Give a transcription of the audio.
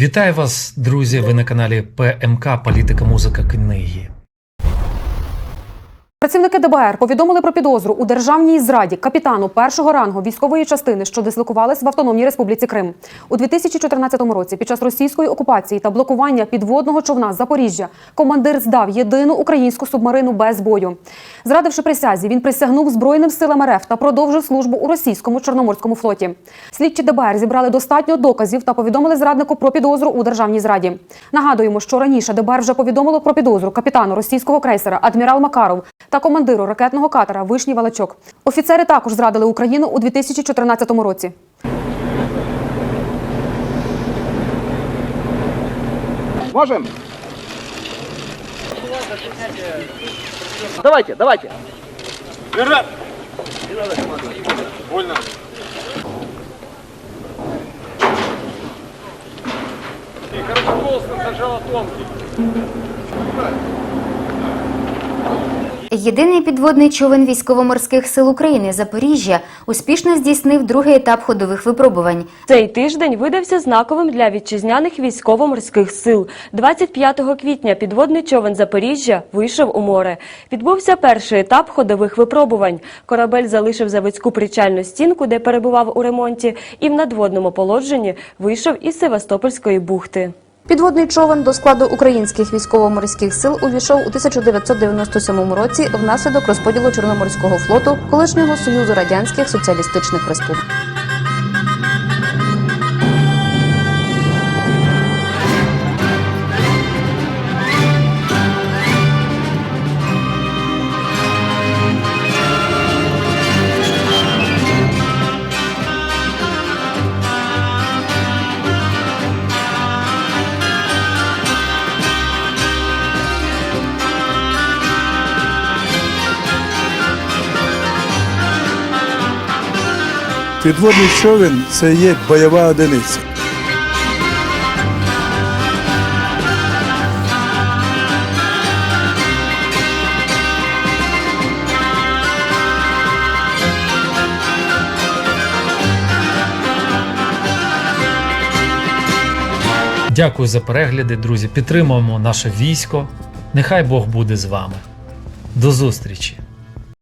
Вітаю вас, друзі! Ви на каналі ПМК Політика, музика, книги. Працівники ДБР повідомили про підозру у державній зраді капітану першого рангу військової частини, що дислокувались в Автономній Республіці Крим. У 2014 році, під час російської окупації та блокування підводного човна Запоріжжя, командир здав єдину українську субмарину без бою. Зрадивши присязі, він присягнув Збройним силам РФ та продовжив службу у російському чорноморському флоті. Слідчі ДБР зібрали достатньо доказів та повідомили зраднику про підозру у державній зраді. Нагадуємо, що раніше ДБР вже повідомило про підозру капітану російського крейсера адмірал Макаров та командиру ракетного катера Вишній Валачок. Офіцери також зрадили Україну у 2014 році. Можем? Давайте, давайте. Вперед! Больно. И короткополосный сначала тонкий. Єдиний підводний човен військово-морських сил України Запоріжжя успішно здійснив другий етап ходових випробувань. Цей тиждень видався знаковим для вітчизняних військово-морських сил. 25 квітня підводний човен Запоріжжя вийшов у море. Відбувся перший етап ходових випробувань. Корабель залишив заводську причальну стінку, де перебував у ремонті, і в надводному положенні вийшов із Севастопольської бухти. Підводний човен до складу українських військово-морських сил увійшов у 1997 році внаслідок розподілу Чорноморського флоту колишнього Союзу Радянських Соціалістичних Республік. Підводний човен це є бойова одиниця. Дякую за перегляди, друзі. Підтримуємо наше військо. Нехай Бог буде з вами. До зустрічі!